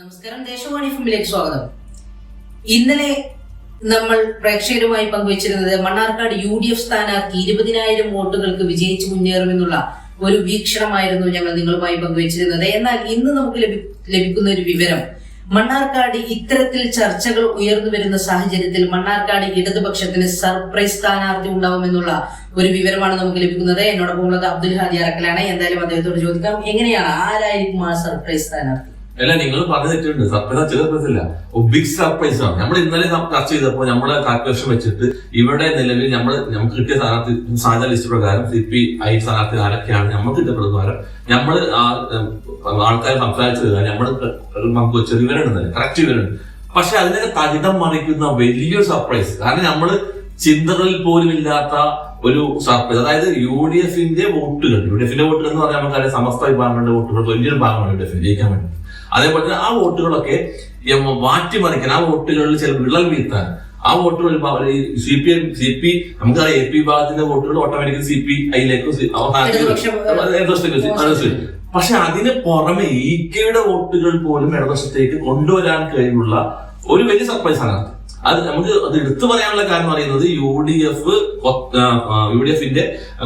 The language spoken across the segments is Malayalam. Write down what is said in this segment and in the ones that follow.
നമസ്കാരം. ദേശവാണി ഫിലിമിലേക്ക് സ്വാഗതം. ഇന്നലെ നമ്മൾ പ്രേക്ഷകരുമായി പങ്കുവച്ചിരുന്നത് മണ്ണാർക്കാട് യു ഡി എഫ് സ്ഥാനാർത്ഥി ഇരുപതിനായിരം വോട്ടുകൾക്ക് വിജയിച്ചു മുന്നേറുമെന്നുള്ള ഒരു വീക്ഷണമായിരുന്നു ഞങ്ങൾ നിങ്ങളുമായി പങ്കുവച്ചിരുന്നത്. എന്നാൽ ഇന്ന് നമുക്ക് ലഭിക്കുന്ന ഒരു വിവരം മണ്ണാർക്കാട് ഇത്തരത്തിൽ ചർച്ചകൾ ഉയർന്നു വരുന്ന സാഹചര്യത്തിൽ മണ്ണാർക്കാട് ഇടതുപക്ഷത്തിന് സർപ്രൈസ് സ്ഥാനാർത്ഥി ഉണ്ടാവുമെന്നുള്ള ഒരു വിവരമാണ് നമുക്ക് ലഭിക്കുന്നത്. എന്നോടൊപ്പം ഉള്ളത് അബ്ദുൽ ഹാദി അറക്കലാണ്. എന്തായാലും അദ്ദേഹത്തോട് ചോദിക്കാം എങ്ങനെയാണ് ആരായിരിക്കും ആ സർപ്രൈസ് സ്ഥാനാർത്ഥി? അല്ല നിങ്ങൾ പറഞ്ഞു തെറ്റുണ്ട്. സർപ്രൈസ് ചെറിയ സർപ്രൈസ് അല്ല ബിഗ് സർപ്രൈസ് ആണ്. നമ്മൾ ഇന്നലെ ചർച്ച ചെയ്തപ്പോൾ നമ്മൾ കാൽക്കുലേഷൻ വെച്ചിട്ട് ഇവിടെ നിലവിൽ നമ്മൾ നമുക്ക് കിട്ടിയ സ്ഥാനാർത്ഥി സാധ്യത ലിസ്റ്റ് പ്രകാരം സി പി ഐ സ്ഥാനാർത്ഥി ആരൊക്കെയാണ് നമുക്ക് കിട്ടിയ പ്രകാരം നമ്മൾ ആൾക്കാർ സംസാരിച്ചത് നമ്മൾ നമുക്ക് വെച്ച വിവരമുണ്ട് കറക്റ്റ് വിവരമുണ്ട്. പക്ഷെ അതിനൊക്കെ തകിടം മറിക്കുന്ന വലിയൊരു സർപ്രൈസ് കാരണം നമ്മൾ ചിന്തകളിൽ പോലും ഇല്ലാത്ത ഒരു സർപ്രൈസ് അതായത് യു ഡി എഫിന്റെ വോട്ടുകൾ. യു ഡി എഫിന്റെ വോട്ടുകൾ എന്ന് പറഞ്ഞാൽ നമുക്കറിയാം സമസ്ത വിഭാഗങ്ങളുടെ വോട്ടുകൾ. വലിയൊരു ഭാഗമാണ് യു ഡി എഫിന് ജയിക്കാൻ വേണ്ടി. അതേപോലെ തന്നെ ആ വോട്ടുകളൊക്കെ മാറ്റിമറിക്കാൻ ആ വോട്ടുകളിൽ ചില വിള്ളൽ വീഴ്ത്താൻ. ആ വോട്ടുകൾ C P M C P നമുക്കറിയാം എ പി വിഭാഗത്തിന്റെ വോട്ടുകൾ ഓട്ടോമാറ്റിക്കലി സി പി ഐയിലേക്ക് പക്ഷെ അതിന് പുറമെ ഇ കെയുടെ വോട്ടുകൾ പോലും ഇടതുവശത്തേക്ക് കൊണ്ടുവരാൻ കഴിവുള്ള ഒരു വലിയ സർപ്രൈസ് ആണ് അത്. നമുക്ക് അത് എടുത്തു പറയാനുള്ള കാരണം പറയുന്നത് U D F U D എഫിന്റെ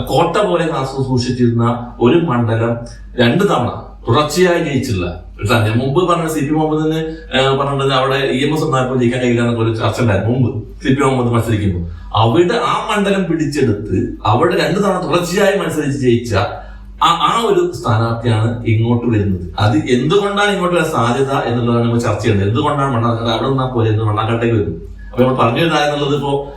കോട്ട പോലെ കാസു സൂക്ഷിച്ചിരുന്ന ഒരു മണ്ഡലം രണ്ട് തവണ തുടർച്ചയായി ജയിച്ചില്ല. ഞാൻ മുമ്പ് പറഞ്ഞ സി പി മുഹമ്മദിന് പറഞ്ഞിട്ട് അവിടെ ഇ എം എസ് ഉണ്ടായപ്പോൾ ജയിക്കാൻ കഴിയില്ല എന്നൊക്കെ ഒരു ചർച്ച ഉണ്ടായിരുന്നു. മുമ്പ് സി പി മുഹമ്മദ് മത്സരിക്കുമ്പോൾ അവിടെ ആ മണ്ഡലം പിടിച്ചെടുത്ത് അവിടെ രണ്ടു തവണ തുടർച്ചയായി മത്സരിച്ച് ജയിച്ച ആ ആ ഒരു സ്ഥാനാർത്ഥിയാണ് ഇങ്ങോട്ട് വരുന്നത്. അത് എന്തുകൊണ്ടാണ് ഇങ്ങോട്ട് സാധ്യത എന്നുള്ളതാണ് നമ്മൾ ചർച്ച ചെയ്യുന്നത് എന്തുകൊണ്ടാണ് മണ്ണാർക്കാട് അവിടെ നിന്നാൽ പോലെ മണ്ണാർക്കാട്ടേക്ക് വരുന്നത്? അപ്പൊ നമ്മൾ പറഞ്ഞു എന്നുള്ളത് ഇപ്പോ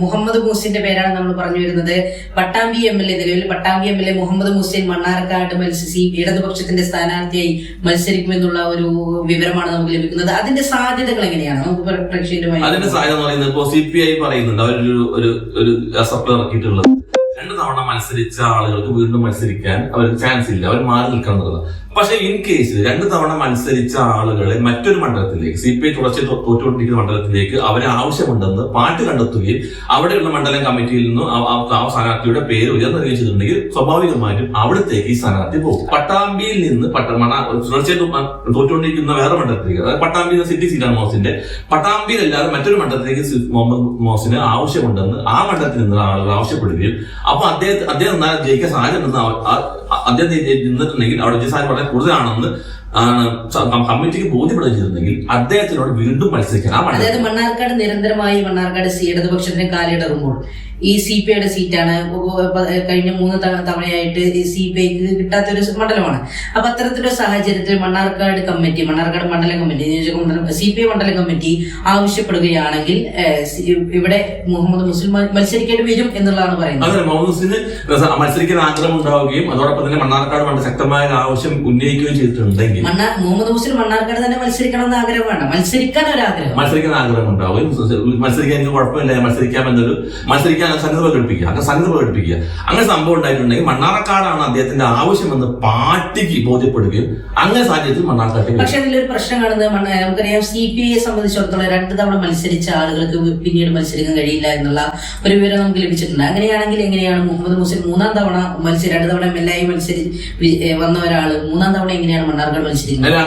മുഹമ്മദ് മൂസിന്റെ പേരാണ് നമ്മൾ പറഞ്ഞു വരുന്നത്. പട്ടാമ്പി എം എൽ എ നിലവിൽ Pattambi M L A Muhammad Muhsin Mannarkkad മത്സരിച്ച് ഇടതുപക്ഷത്തിന്റെ സ്ഥാനാർത്ഥിയായി മത്സരിക്കുമെന്നുള്ള ഒരു വിവരമാണ് നമുക്ക് ലഭിക്കുന്നത്. അതിന്റെ സാധ്യതകൾ എങ്ങനെയാണ്? നമുക്ക് പ്ര- പ്രേക്ഷകരുമായി അതിന്റെ സാധ്യത എന്ന് പറയുന്നത് ഇപ്പോ സി പി ഐ പറയുന്നുണ്ട്. അവരൊരു ഒരു ഒരു സപ്ലൈ ഇറക്കിയിട്ടുള്ളത് രണ്ട് തവണ മത്സരിച്ച ആളുകൾക്ക് വീണ്ടും മത്സരിക്കാൻ അവർക്ക് ചാൻസ് ഇല്ല. അവർ മാറി നിൽക്കണം എന്നുള്ളത് പക്ഷെ ഇൻ കേസ് രണ്ട് തവണ മത്സരിച്ച ആളുകളെ മറ്റൊരു മണ്ഡലത്തിലേക്ക് സി പി ഐ തുടർച്ച തോറ്റുകൊണ്ടിരിക്കുന്ന മണ്ഡലത്തിലേക്ക് അവരെ ആവശ്യമുണ്ടെന്ന് പാട്ട് കണ്ടെത്തുകയും അവിടെയുള്ള മണ്ഡലം കമ്മിറ്റിയിൽ നിന്ന് ആ- സ്ഥാനാർത്ഥിയുടെ പേര് ഉയർന്നു ചെയ്തിട്ടുണ്ടെങ്കിൽ സ്വാഭാവികമായിട്ടും അവിടത്തേക്ക് ഈ സ്ഥാനാർത്ഥി പോകും. പട്ടാമ്പിയിൽ നിന്ന് പട്ടമണ തുടർച്ചയായിട്ട് തോറ്റുകൊണ്ടിരിക്കുന്ന വേറെ മണ്ഡലത്തിലേക്ക് അതായത് പട്ടാമ്പി സിറ്റി സീറ്റാണ് മോസിന്റെ. പട്ടാമ്പിയിൽ അല്ലാതെ മറ്റൊരു മണ്ഡലത്തിലേക്ക് മുഹമ്മദ് മോസിന് ആവശ്യമുണ്ടെന്ന് ആ മണ്ഡലത്തിൽ നിന്ന് ആളുകൾ ആവശ്യപ്പെടുകയും അപ്പൊ അദ്ദേഹത്തെ അദ്ദേഹം എന്നാൽ ജയിക്കാൻ സാധ്യത അദ്ദേഹം നിന്നിട്ടുണ്ടെങ്കിൽ അവിടെ വിജയ സാധ്യത വളരെ കൂടുതലാണെന്ന് കമ്മിറ്റിക്ക് ബോധ്യപ്പെടുകയും ചെയ്തിട്ടുണ്ടെങ്കിൽ അദ്ദേഹത്തിനോട് വീണ്ടും മത്സരിക്കാൻ അതായത് മണ്ണാർക്കാട് നിരന്തരമായി മണ്ണാർക്കാട് സി ഇടതുപക്ഷത്തിന് കാലിടറുമ്പോൾ ഈ സി പി ഐയുടെ സീറ്റാണ് കഴിഞ്ഞ മൂന്ന് തവണ- തവണയായിട്ട് സി പി ഐക്ക് കിട്ടാത്തൊരു മണ്ഡലമാണ്. അപ്പൊ അത്തരത്തിലൊരു സാഹചര്യത്തിൽ മണ്ണാർക്കാട് കമ്മിറ്റി മണ്ണാർക്കാട് മണ്ഡലം കമ്മിറ്റി നിയോജക മണ്ഡലം സി പി ഐ മണ്ഡലം കമ്മിറ്റി ആവശ്യപ്പെടുകയാണെങ്കിൽ ഇവിടെ മുഹമ്മദ് മുസ്ലിം മത്സരിക്കേണ്ടി വരും എന്നുള്ളതാണ് പറയുന്നത്. അതെ മത്സരിക്കാൻ ആഗ്രഹം ഉണ്ടാവുകയും അതോടൊപ്പം തന്നെ മണ്ണാർക്കാട് വളരെ ശക്തമായ ആവശ്യം ഉന്നയിക്കുകയും ചെയ്തിട്ടുണ്ടെങ്കിൽ മുഹമ്മദ് മുസ്ലിം മണ്ണാർക്കാട് തന്നെ മത്സരിക്കണം എന്ന് ആഗ്രഹമാണ് മത്സരിക്കാൻ ഒരു ആഗ്രഹം. മത്സരിക്കാൻ ആഗ്രഹം ഉണ്ടാവുകയും മത്സരിക്കാൻ എനിക്ക് കുഴപ്പമില്ല. മത്സരിക്കാം എന്നൊരു മത്സരിക്കാൻ സന്നദ്ധ പ്രകടിപ്പിക്കുക അങ്ങനെ സന്നിധി പ്രകടിപ്പിക്കുക അങ്ങനെ സംഭവം ഉണ്ടായിട്ടുണ്ടെങ്കിൽ മണ്ണാർക്കാടാണ് അദ്ദേഹത്തിന്റെ ആവശ്യമെന്ന് പാർട്ടിക്ക് ബോധ്യപ്പെടുകയും അങ്ങനെ സാഹചര്യത്തിൽ മണ്ണാർക്കാട്ടേക്ക് പക്ഷെ അതിലൊരു പ്രശ്നം കാണുന്നത് നമുക്കറിയാം സി പി ഐയെ സംബന്ധിച്ചിടത്തോളം രണ്ട് തവണ മത്സരിച്ച ആളുകൾക്ക് പിന്നീട് മത്സരിക്കാൻ കഴിയില്ല എന്നുള്ള ഒരു വിവരം നമുക്ക് ലഭിച്ചിട്ടുണ്ട്. അങ്ങനെയാണെങ്കിൽ എങ്ങനെയാണ് മുഹമ്മദ് മുസ്ലിം മൂന്നാം തവണ മത്സരി രണ്ട് തവണ എം എൽ എ മത്സരി വന്ന ഒരാൾ മൂന്നാം തവണ എങ്ങനെയാണ് മണ്ണാർക്കാട് മത്സരിക്കുന്നത്?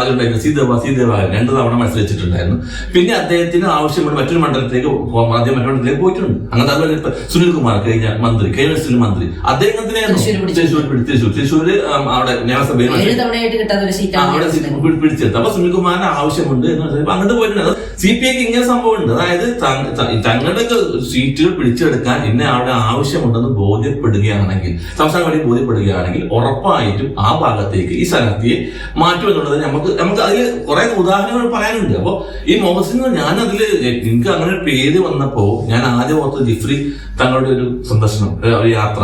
അങ്ങനെ സീദേവ സീദേവായൻ രണ്ടു തവണ മത്സരിച്ചിട്ടുണ്ടായിരുന്നു. പിന്നെ അദ്ദേഹത്തിന് ആവശ്യമുള്ള മറ്റൊരു മണ്ഡലത്തിലേക്ക് മാധ്യമ മറ്റൊരു മണ്ഡലത്തിലേക്ക് പോയിട്ടുണ്ട്. അങ്ങനെ അതുപോലെ സുനിൽ കുമാർ കഴിഞ്ഞ മന്ത്രി കെ എസ് മന്ത്രി അദ്ദേഹത്തിനെ. തൃശ്ശൂർ തൃശ്ശൂർ തൃശ്ശൂര് അവിടെ നിയമസഭയിൽ അവിടെ പിടിച്ചെടുത്തു അപ്പൊ സുനിൽകുമാറിന് ആവശ്യമുണ്ട് എന്ന് അങ്ങോട്ട് പോയിട്ടുണ്ട്. സി പി ഐക്ക് ഇങ്ങനെ സംഭവമുണ്ട്. അതായത് തങ്ങളുടെ സീറ്റുകൾ പിടിച്ചെടുക്കാൻ ഇന്ന അവിടെ ആവശ്യമുണ്ടെന്ന് ബോധ്യപ്പെടുകയാണെങ്കിൽ സംസ്ഥാന വഴി ബോധ്യപ്പെടുകയാണെങ്കിൽ ഉറപ്പായിട്ടും ആ ഭാഗത്തേക്ക് ഈ സ്ഥാനാർത്ഥിയെ മാറ്റും എന്നുള്ളത് നമുക്ക് നമുക്ക് അതിൽ കുറെ ഉദാഹരണങ്ങൾ പറയാനുണ്ട്. അപ്പോൾ ഈ മോഹസിന് ഞാൻ അതിൽ എനിക്ക് അങ്ങനെ പേര് വന്നപ്പോ ഞാൻ ആദ്യം ഓർത്തത് ജിഫ്രി തങ്ങളുടെ ഒരു സന്ദർശനം ഒരു യാത്ര.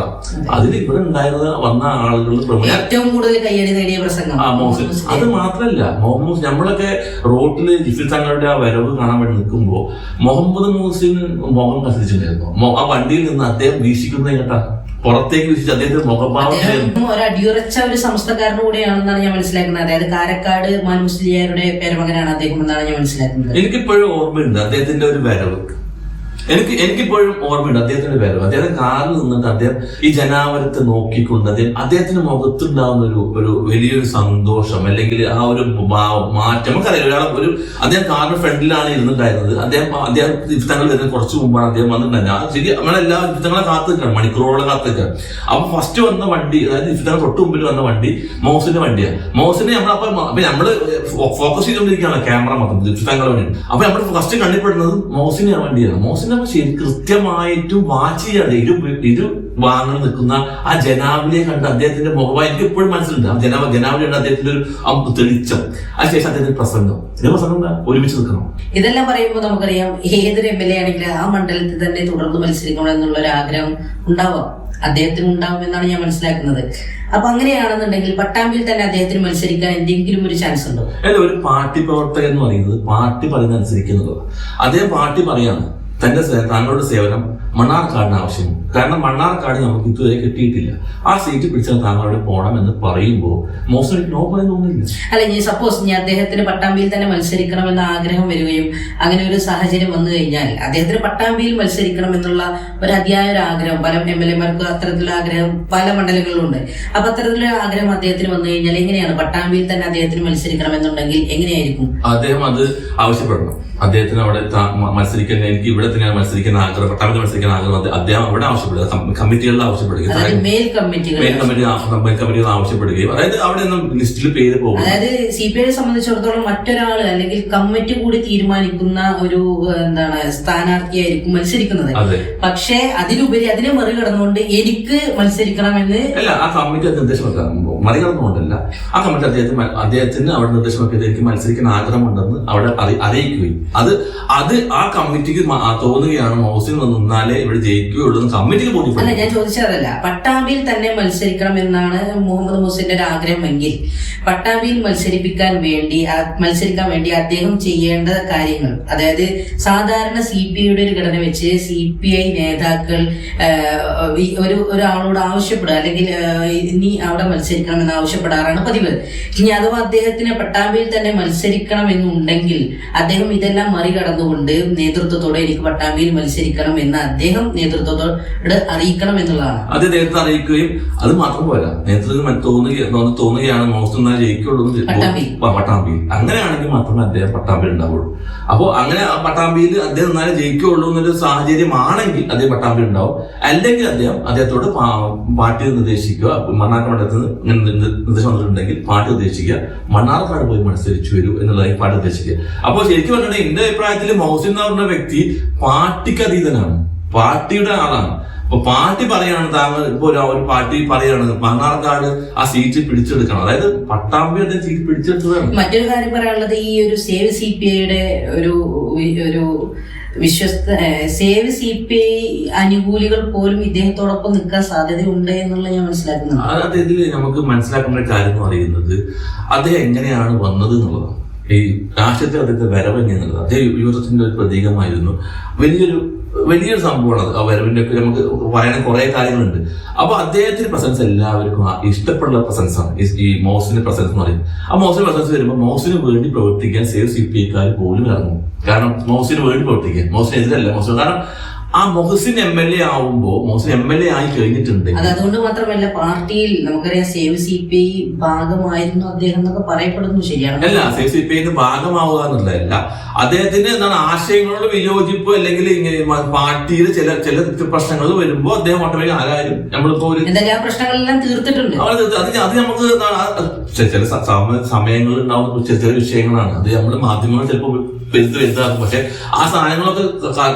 അതിൽ ഇവിടെ ഉണ്ടായിരുന്ന വന്ന ആളുകളുടെ ഏറ്റവും കൂടുതൽ കയ്യടി നേടിയ പ്രസംഗം. ആ മോഹൻ അത് മാത്രല്ല മുഹമ്മദ് നമ്മളൊക്കെ റോട്ടിൽ ജിഫ്രി തങ്ങളുടെ ആ വരവ് കാണാൻ വേണ്ടി നിൽക്കുമ്പോ മുഹമ്മദ് മൂസിന് മുഖം കത്തിച്ചിട്ടുണ്ടായിരുന്നു. മൊ- ആ വണ്ടിയിൽ നിന്ന് അദ്ദേഹം വീശിക്കുന്ന കേട്ടാ. പുറത്തേക്ക് വീശിച്ച് അദ്ദേഹത്തിന്റെ മുഖഭാവം അദ്ദേഹം ഒരു അടിയുറച്ച ഒരു സംസ്ഥക്കാരനും കൂടെയാണെന്നാണ് ഞാൻ മനസ്സിലാക്കുന്നത്. അതായത് കാരക്കാട് മാൻ മുസ്ലിയാരുടെ പേരമകനാണ് അദ്ദേഹം എന്നാണ് ഞാൻ മനസ്സിലാക്കുന്നത്. എനിക്കിപ്പോഴും ഓർമ്മയുണ്ട് അദ്ദേഹത്തിന്റെ ഒരു വരവ്. എനിക്ക് എനിക്കിപ്പോഴും ഓർമ്മയുണ്ട് അദ്ദേഹത്തിന്റെ പേര്. അദ്ദേഹം കാറിൽ നിന്നിട്ട് അദ്ദേഹം ഈ ജനാവരത്തെ നോക്കിക്കൊണ്ട് അദ്ദേഹം അദ്ദേഹത്തിന്റെ മുഖത്തുണ്ടാവുന്ന ഒരു ഒരു വലിയൊരു സന്തോഷം അല്ലെങ്കിൽ ആ ഒരു മാറ്റം. നമുക്കറിയാം ഒരാൾ ഒരു അദ്ദേഹം കാറിന്റെ ഫ്രണ്ടിലാണ് ഇരുന്നിട്ടായിരുന്നത് അദ്ദേഹം അദ്ദേഹം ഇഫ്തങ്ങൾ വരുന്ന കുറച്ച് മുമ്പാണ് അദ്ദേഹം വന്നിട്ടുണ്ടായിരുന്നത്. ഞാൻ ശരി നമ്മളെല്ലാ ഇഫ്തങ്ങളെ കാത്തു നിൽക്കണം മണിക്കൂറോളം കാത്തു നിൽക്കണം അപ്പൊ ഫസ്റ്റ് വന്ന വണ്ടി അതായത് ഇഫ്തങ്ങൾ തൊട്ട് മുമ്പിൽ വന്ന വണ്ടി മോസിന്റെ വണ്ടിയാണ്. മോസിനെ നമ്മളപ്പോ നമ്മൾ ഫോക്കസ് ചെയ്തുകൊണ്ടിരിക്കുകയാണ് ക്യാമറ മൊത്തം ഇഫ്തങ്ങൾ വേണ്ടി അപ്പൊ നമ്മൾ ഫസ്റ്റ് കണ്ടിപ്പെടുന്നത് മോസിന്റെ വണ്ടിയാണ്. മോസിനെ അപ്പൊ ശരി കൃത്യമായിട്ട് വാച്ച് ചെയ്യാതെ ഇരു ഇരു വാങ്ങി നിൽക്കുന്ന ആ ജനാവിനെ കണ്ട് അദ്ദേഹത്തിന്റെ മുഖമായി എനിക്ക് എപ്പോഴും മനസ്സിലുണ്ട്. ആ ജനാവ് ജനാവിനെ കണ്ട് അദ്ദേഹത്തിന്റെ ഒരു തെളിച്ചം. അതിനുശേഷം അദ്ദേഹത്തിന്റെ പ്രസംഗം. ഇതേ പ്രസംഗം ഒരുമിച്ച് നിൽക്കണം? ഇതെല്ലാം പറയുമ്പോൾ നമുക്കറിയാം ഏതൊരു എം എൽ എ ആണെങ്കിലും ആ മണ്ഡലത്തിൽ തന്നെ തുടർന്ന് മത്സരിക്കണം എന്നുള്ള ഒരു ആഗ്രഹം ഉണ്ടാവാം. അദ്ദേഹത്തിന് ഉണ്ടാവും എന്നാണ് ഞാൻ മനസ്സിലാക്കുന്നത്. അപ്പൊ അങ്ങനെയാണെന്നുണ്ടെങ്കിൽ പട്ടാമ്പിൽ തന്നെ അദ്ദേഹത്തിന് മത്സരിക്കാൻ എന്തെങ്കിലും ഒരു ചാൻസ് ഉണ്ടോ? അല്ല ഒരു പാർട്ടി പ്രവർത്തകൻ എന്ന് പറയുന്നത് പാർട്ടി പറയുന്ന അനുസരിക്കുന്നതാണ് അദ്ദേഹം പാർട്ടി പറയാണ് തന്റെ താങ്കളുടെ സേവനം മണ്ണാർക്കാടിന് ആവശ്യമാണ് കാരണം മണ്ണാർക്കാട് നമുക്ക് ഇതുവരെ കിട്ടിയിട്ടില്ല. ആ സീറ്റ് പിടിച്ചാൽ താങ്കളോട് പോകണം എന്ന് പറയുമ്പോൾ മോശം നോ പറയാൻ തോന്നില്ല അല്ല ഇനി സപ്പോസ് ഞാൻ അദ്ദേഹത്തിന് പട്ടാമ്പിയിൽ തന്നെ മത്സരിക്കണമെന്ന ആഗ്രഹം വരികയും അങ്ങനെ ഒരു സാഹചര്യം വന്നു കഴിഞ്ഞാൽ അദ്ദേഹത്തിന് പട്ടാമ്പിയിൽ മത്സരിക്കണം എന്നുള്ള ഒരു അതിയായ ഒരു ആഗ്രഹം പല എം എൽ എമാർക്കും അത്തരത്തിലുള്ള ആഗ്രഹം പല മണ്ഡലങ്ങളിലുണ്ട്. അപ്പൊ അത്തരത്തിലുള്ള ആഗ്രഹം അദ്ദേഹത്തിന് വന്നു കഴിഞ്ഞാൽ എങ്ങനെയാണ്? പട്ടാമ്പിയിൽ തന്നെ അദ്ദേഹത്തിന് മത്സരിക്കണം എന്നുണ്ടെങ്കിൽ എങ്ങനെയായിരിക്കും? അദ്ദേഹം അത് ആവശ്യപ്പെടണം. അദ്ദേഹത്തിന് അവിടെ മത്സരിക്കാൻ എനിക്ക് ഇവിടെ തന്നെയാണ് മത്സരിക്കുന്ന ആഗ്രഹം പട്ടാമ്പിൽ മത്സരിക്കാൻ ആഗ്രഹം. അദ്ദേഹം അവിടെ ആവശ്യപ്പെടുക കമ്മിറ്റികളിൽ ആവശ്യപ്പെടുക അതായത് മേൽ കമ്മിറ്റികൾ കമ്മിറ്റി കമ്മിറ്റികൾ ആവശ്യപ്പെടുകയും അതായത് അവിടെ നിന്നും ലിസ്റ്റിൽ പേര് പോകും അതായത് സി പി ഐയെ സംബന്ധിച്ചിടത്തോളം മറ്റൊരാൾ അല്ലെങ്കിൽ കമ്മിറ്റി കൂടി തീരുമാനിക്കുന്ന ഒരു എന്താണ് സ്ഥാനാർത്ഥിയായിരിക്കും മത്സരിക്കുന്നത്. പക്ഷേ അതിലുപരി അതിനെ മറികടന്നുകൊണ്ട് എനിക്ക് മത്സരിക്കണമെന്ന് അല്ല ആ കമ്മിറ്റി അത് നിർദ്ദേശം മറികടന്നുകൊണ്ടല്ല. ആ കമ്മിറ്റി അദ്ദേഹത്തിന് അദ്ദേഹത്തിന് അവിടെ നിർദ്ദേശമൊക്കെ എനിക്ക് മത്സരിക്കാൻ ആഗ്രഹമുണ്ടെന്ന് അവിടെ അറി- അറിയിക്കുകയും. അത് അത് ആ കമ്മിറ്റിക്ക് തോന്നുകയാണ് മോസിൽ നിന്നാലേ ഇവിടെ ജയിക്കുകയുള്ളൂ എന്ന് അല്ല ഞാൻ ചോദിച്ചതല്ല. പട്ടാമ്പിയിൽ തന്നെ മത്സരിക്കണം എന്നാണ് മുഹമ്മദ് മുസിന്റെ ഒരു ആഗ്രഹമെങ്കിൽ പട്ടാമ്പിയിൽ മത്സരിപ്പിക്കാൻ വേണ്ടി മത്സരിക്കാൻ വേണ്ടി അദ്ദേഹം ചെയ്യേണ്ട കാര്യങ്ങൾ അതായത് സാധാരണ സി പി ഐയുടെ ഒരു ഘടന വെച്ച് സി പി ഐ നേതാക്കൾ ഒരു ഒരാളോട് ആവശ്യപ്പെടുക അല്ലെങ്കിൽ നീ അവിടെ മത്സരിക്കണം എന്ന് ആവശ്യപ്പെടാറാണ് പതിവ്. ഇനി അഥവാ അദ്ദേഹത്തിന് പട്ടാമ്പിയിൽ തന്നെ മത്സരിക്കണം എന്നുണ്ടെങ്കിൽ അദ്ദേഹം ഇതെല്ലാം മറികടന്നുകൊണ്ട് നേതൃത്വത്തോടെ എനിക്ക് പട്ടാമ്പിയിൽ മത്സരിക്കണം എന്ന് അദ്ദേഹം നേതൃത്വത്തോട് അറിയിക്കണം എന്നുള്ളതാണ്. അത് നേരത്തെ അറിയിക്കുകയും അത് മാത്രം പോരാ നേരത്തെ തോന്നുക തോന്നു- തോന്നുകയാണ് എന്നാൽ ജയിക്കുള്ളൂ പട്ടാമ്പി. അങ്ങനെയാണെങ്കിൽ മാത്രമേ അദ്ദേഹം പട്ടാമ്പിയിൽ ഉണ്ടാവുള്ളൂ. അപ്പോൾ അങ്ങനെ ആ പട്ടാമ്പിയിൽ അദ്ദേഹം എന്നാലും ജയിക്കുള്ളൂ എന്നൊരു സാഹചര്യമാണെങ്കിൽ അദ്ദേഹം പട്ടാമ്പിയിൽ ഉണ്ടാവും. അല്ലെങ്കിൽ അദ്ദേഹം അദ്ദേഹത്തോട് പാർട്ടി നിർദ്ദേശിക്കുക മണ്ണാർക്കാട് മണ്ഡലത്തിൽ നിർദ്ദേശം വന്നിട്ടുണ്ടെങ്കിൽ പാർട്ടി നിർദ്ദേശിക്കുക മണ്ണാർക്കാട് പോയി മത്സരിച്ചു വരൂ എന്നുള്ളതായി പാർട്ടി നിർദ്ദേശിക്കുക അപ്പോൾ ശരിക്കും പറഞ്ഞിട്ടുണ്ടെങ്കിൽ എന്റെ അഭിപ്രായത്തിൽ മൗസിൻ എന്ന് പറഞ്ഞ വ്യക്തി പാർട്ടിക്ക് അതീതനാണ്. പാർട്ടിയുടെ ആളാണ്. അപ്പൊ പാർട്ടി പറയാണ് താങ്കൾ ഇപ്പൊ ഒരു പാർട്ടി പറയാണ് മണ്ണാർക്കാട് ആ സീറ്റ് പിടിച്ചെടുക്കണം. അതായത് പട്ടാമ്പി അദ്ദേഹം സീറ്റ് പിടിച്ചെടുത്തതാണ്. മറ്റൊരു കാര്യം പറയാനുള്ളത് ഈ ഒരു സേവ് സി പി ഐയുടെ ഒരു ഒരു വിശ്വസ്ത സേവ് സി പി ഐ അനുകൂലികൾ പോലും ഇദ്ദേഹത്തോടൊപ്പം നിൽക്കാൻ സാധ്യതയുണ്ട് എന്നുള്ള ഞാൻ മനസ്സിലാക്കുന്നു അതായത് ഇതിൽ നമുക്ക് മനസ്സിലാക്കേണ്ട കാര്യം എന്ന് പറയുന്നത് അദ്ദേഹം എങ്ങനെയാണ് വന്നത് എന്നുള്ളതാണ്. ഈ നാശത്തെ അദ്ദേഹത്തെ വരവ് എന്നുള്ളത് അദ്ദേഹം യുവത്വത്തിന്റെ ഒരു പ്രതീകമായിരുന്നു. വലിയൊരു വലിയൊരു സംഭവമാണ് അത്. ആ വരവിന്റെ ഒക്കെ നമുക്ക് പറയാൻ കുറെ കാര്യങ്ങളുണ്ട്. അപ്പൊ അദ്ദേഹത്തിന്റെ പ്രസൻസ് എല്ലാവർക്കും ഇഷ്ടപ്പെടുന്ന പ്രസൻസ് ആണ്. ഈ- ഈ മോസിന്റെ പ്രസൻസ് എന്ന് പറയുന്നത്. ആ മോസിന്റെ പ്രസൻസ് വരുമ്പോൾ മോസിന് വേണ്ടി പ്രവർത്തിക്കാൻ സേവ് സി പി ഐക്കാർ പോലും ഇറങ്ങും. കാരണം മോസിന് വേണ്ടി പ്രവർത്തിക്കാൻ മോസിനെതിരല്ല. മോസിന് കാരണം ആ മൊഹസിൻ എം എൽ എ ആവുമ്പോ മൊഹസിൻ എം എൽ എ ആയി കഴിഞ്ഞിട്ടുണ്ട്. അത് അതുകൊണ്ട് മാത്രമല്ല പാർട്ടിയിൽ നമുക്കറിയാം സേവ് സി പി ഐ ഭാഗമായിരുന്നു അദ്ദേഹം എന്നൊക്കെ പറയപ്പെടുന്നു ശരിയാണ്. അല്ല സേവ് സി പി ഐന്ന് ഭാഗമാവുക എന്നുള്ളതല്ല. അദ്ദേഹത്തിന് എന്താണ് ആശയങ്ങളോട് വിയോജിപ്പ് അല്ലെങ്കിൽ പാർട്ടിയിൽ ചില ചില പ്രശ്നങ്ങൾ വരുമ്പോൾ അദ്ദേഹം ഓട്ടോമാറ്റിക് ആരായാലും നമ്മളിപ്പോ ഒരു എന്തായാലും ആ പ്രശ്നങ്ങളെല്ലാം തീർത്തിട്ടുണ്ട്. അത് അത് നമുക്ക് എന്താണ് ചില സമയങ്ങളിൽ ഉണ്ടാവുന്ന ചെറിയ വിഷയങ്ങളാണ്. അത് നമ്മൾ മാധ്യമങ്ങൾ ചിലപ്പോൾ പെരുത്ത് വലുതാക്കും. പക്ഷെ ആ സാധനങ്ങളൊക്കെ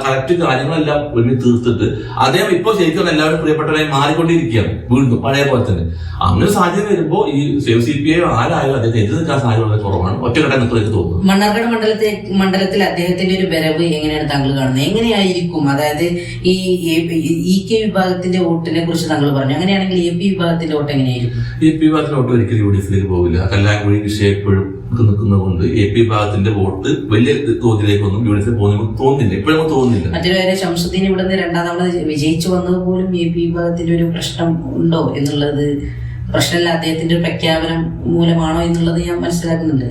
കറക്റ്റ് കാര്യങ്ങളെല്ലാം ഒരുമിച്ച് തീർത്തിട്ട് അദ്ദേഹം ഇപ്പോൾ ശരിക്കും എല്ലാവരും പ്രിയപ്പെട്ടവരായി മാറിക്കൊണ്ടിരിക്കുകയാണ് വീണ്ടും പഴയ പോലെ തന്നെ. അങ്ങനെ സാഹചര്യം വരുമ്പോൾ ഈ സി പി ഐ ആരായാലും അദ്ദേഹത്തെ എതിർ നിൽക്കാൻ സാധ്യത വളരെ കുറവാണ്. ഒറ്റക്കെട്ടായി നിൽക്കുന്ന എനിക്ക് തോന്നുന്നു മണ്ണാർക്കാട് മണ്ഡലത്തെ മണ്ഡലത്തിൽ അദ്ദേഹത്തിന്റെ ഒരു വരവ് എങ്ങനെയാണ് താങ്കൾ കാണുന്നത്? എങ്ങനെയായിരിക്കും? അതായത് ഈ ഇ കെ വിഭാഗത്തിന്റെ വോട്ടിനെ കുറിച്ച് താങ്കൾ പറഞ്ഞു. അങ്ങനെയാണെങ്കിൽ എ പി വിഭാഗത്തിന്റെ വോട്ട് എങ്ങനെയായിരിക്കും? എ പി വിഭാഗത്തിന്റെ വോട്ട് ഒരിക്കലും യു ഡി എഫിലേക്ക് പോകില്ല. കല്ലാങ്കുഴി വിഷയം എപ്പോഴും നിൽക്കുന്നത് കൊണ്ട് എ പി വിഭാഗത്തിന്റെ വോട്ട് വലിയ തോതിലേക്കൊന്നും യു ഡി എഫ് പോകുന്ന തോന്നുന്നില്ല. ഇപ്പോഴും തോന്നുന്നില്ല. മറ്റൊരു കാര്യം ശംസുദ്ദീൻ ഇവിടെ നിന്ന് രണ്ടാം തവണ വിജയിച്ചു വന്നത് പോലും എ പി വിഭാഗത്തിന്റെ ഒരു പ്രശ്നം ഉണ്ടോ എന്നുള്ളത്? പ്രശ്നമല്ല. അദ്ദേഹത്തിന്റെ ഒരു പ്രഖ്യാപനം മൂലമാണോ എന്നുള്ളത് ഞാൻ മനസ്സിലാക്കുന്നുണ്ട്.